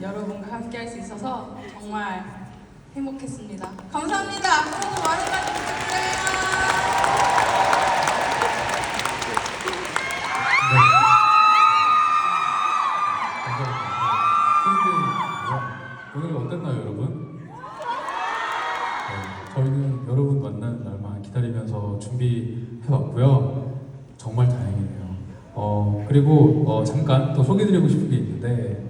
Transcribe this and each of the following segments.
여러분과 함께 할 수 있어서 정말 행복했습니다. 감사합니다. 앞으로도 많이 많이 부탁드려요. 오늘 어땠나요, 여러분? 네, 저희는 여러분 만나는 날만 기다리면서 준비해왔고요. 정말 다행이네요. 어, 그리고 어, 잠깐 또 소개드리고 싶은 게 있는데 또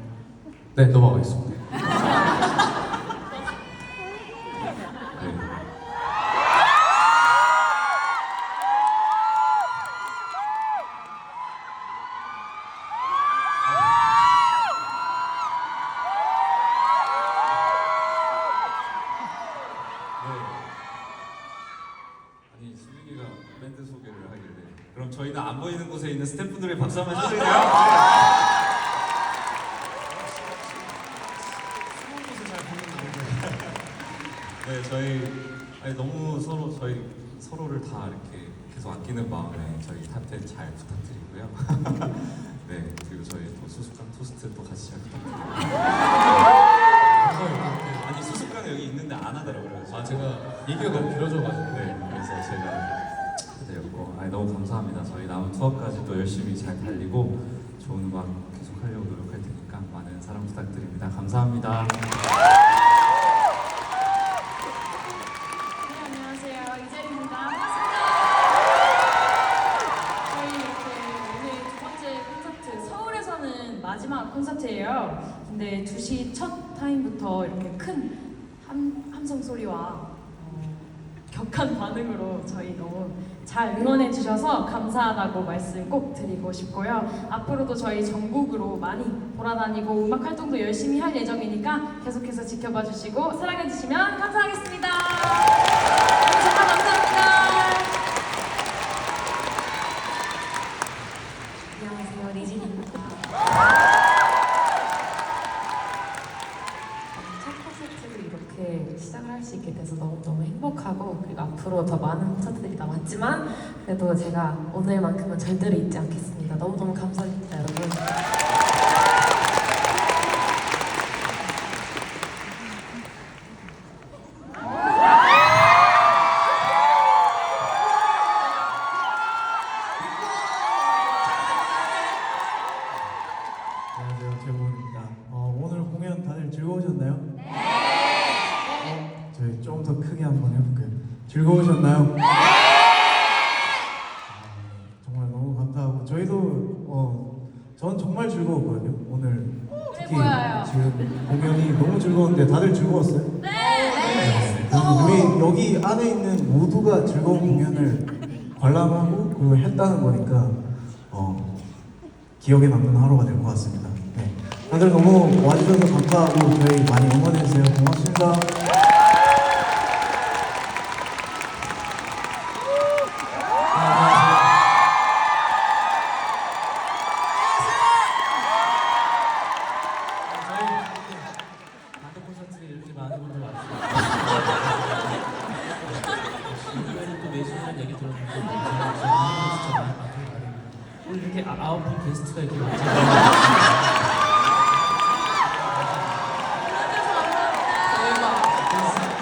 네 넘어가겠습니다. 네. 아니 수빈이가 밴드 소개를 하길래 그럼 저희는 안 보이는 곳에 있는 스태프분들의 박수 한번 쳐드릴까요? 네 저희 아니, 너무 서로 저희 서로를 다 이렇게 계속 아끼는 마음에 저희 탑텐 잘 부탁드리고요. 네 그리고 저희 또 수수깡 토스트 또 같이 잘 부탁드리고요. 아니 수수깡 여기 있는데 안 하더라고요. 아 제가 얘기가 너무 길어져가지고 네, 그래서 제가 드렸고, 아니 너무 감사합니다. 저희 남은 투어까지 또 열심히 잘 달리고 좋은 음악 계속 하려고 노력할 테니까 많은 사랑 부탁드립니다. 감사합니다. 네, 안녕하세요. 이재리입니다. 반갑습니다. 저희 이렇게 오늘 두 번째 콘서트 서울에서는 마지막 콘서트예요. 근데 2시 첫 타임부터 이렇게 큰 함, 함성 소리와 어, 격한 반응으로 저희 너무 잘 응원해 주셔서 감사하다고 말씀 꼭 드리고 싶고요. 앞으로도 저희 전국으로 많이 돌아다니고 음악 활동도 열심히 할 예정이니까 계속해서 지켜봐 주시고 사랑해 주시면 감사하겠습니다. 이렇게 시작을 할 수 있게 돼서 너무 너무 행복하고 그리고 앞으로 더 많은 콘서트들이 남았지만 그래도 제가 오늘만큼은 절대로 잊지 않겠습니다. 너무 너무 감사드립니다, 여러분. 즐거우셨나요? 네. 정말 너무 감사하고 저희도 어, 전 정말 즐거웠거든요. 오늘 특히 보여요. 지금 공연이 너무 즐거운데 다들 즐거웠어요? 네. 그리고 우리 여기 안에 있는 모두가 즐거운 공연을 관람하고 그리고 했다는 거니까 어, 기억에 남는 하루가 될 것 같습니다. 네. 다들 너무 와주셔서 감사하고 저희 많이 응원해주세요. 고맙습니다. 아- 아홉 분 게스트가 이렇게 많잖아요.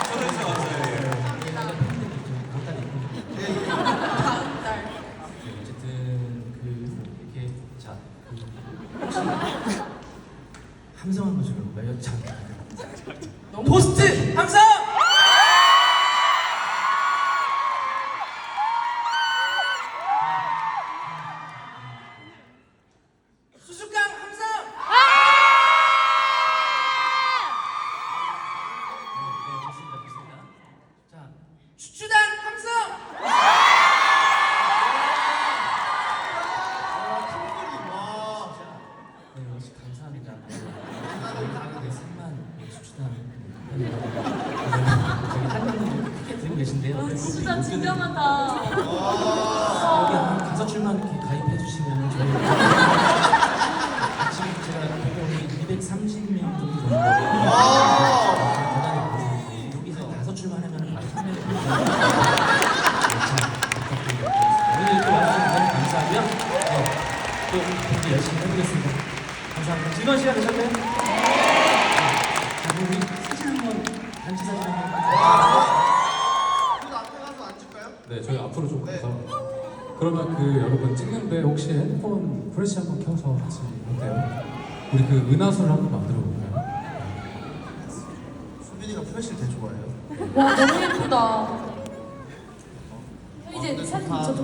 서울에서 왔어요. 팬들이 좀 간단히 추추단 함성! 네, 역시 감사합니다. 가격에 3만 추추단 저기 한명 크게 들고 계신데요. 진짜 진정하다. 여기 한 다섯 줄만 이렇게 가입해 주시면 저희 열심히 해보겠습니다. 감사합니다. 즐거운 시간 되셨나요? 자, 그럼 우리 사진 한번 단체 사진 한번. 그 앞에 가서 앉을까요? 네, 저희 앞으로 좀 가서 그러면 그 여러분 찍는데 혹시 핸드폰 프레시 한번 켜서 같이 어때요? 우리 그 은하수를 한번 만들어 볼까요? 수빈이가 프레쉬를 되게 좋아해요. 와 너무 예쁘다. 이제 근데 사진 다 저도